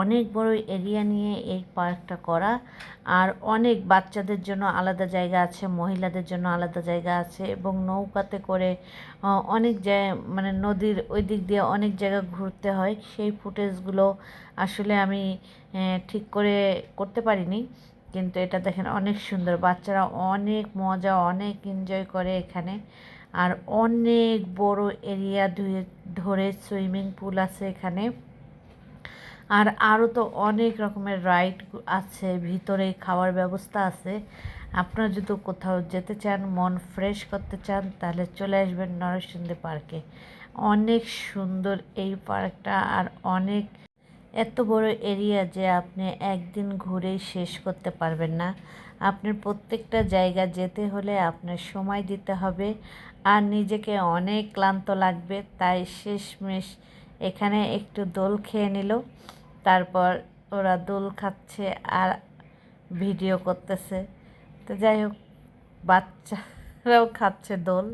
অনেক বড় এরিয়া নিয়ে এই পার্কটা করা। আর অনেক বাচ্চাদের জন্য আলাদা জায়গা আছে, মহিলাদের জন্য আলাদা জায়গা আছে এবং নৌকাতে করে অনেক জায়গা মানে নদীর ওই দিক দিয়ে অনেক জায়গা ঘুরতে হয়। সেই ফুটেজগুলো আসলে আমি ঠিক করে করতে পারিনি। কিন্তু এটা দেখেন অনেক সুন্দর। বাচ্চারা অনেক মজা, অনেক এনজয় করে এখানে। আর অনেক বড় এরিয়া ধুয়ে, ধরে সুইমিং পুল আছে এখানে। আর আরও তো অনেক রকমের রাইড আছে, ভিতরে খাওয়ার ব্যবস্থা আছে। আপনারা যদি কোথাও যেতে চান, মন ফ্রেশ করতে চান, তাহলে চলে আসবেন নরসিংদী পার্কে। অনেক সুন্দর এই পার্কটা আর অনেক, এত বড় এরিয়া যে আপনি একদিন ঘুরেই শেষ করতে পারবেন না। আপনার প্রত্যেকটা জায়গা যেতে হলে আপনার সময় দিতে হবে। আর নিজেকে অনেক ক্লান্ত লাগবে, তাই শেষমেশ এখানে একটু দোল খেয়ে নিল। তারপর ওরা দোল খাচ্ছে আর ভিডিও করতেছে। তো যাই হোক বাচ্চারাও খাচ্ছে দোল।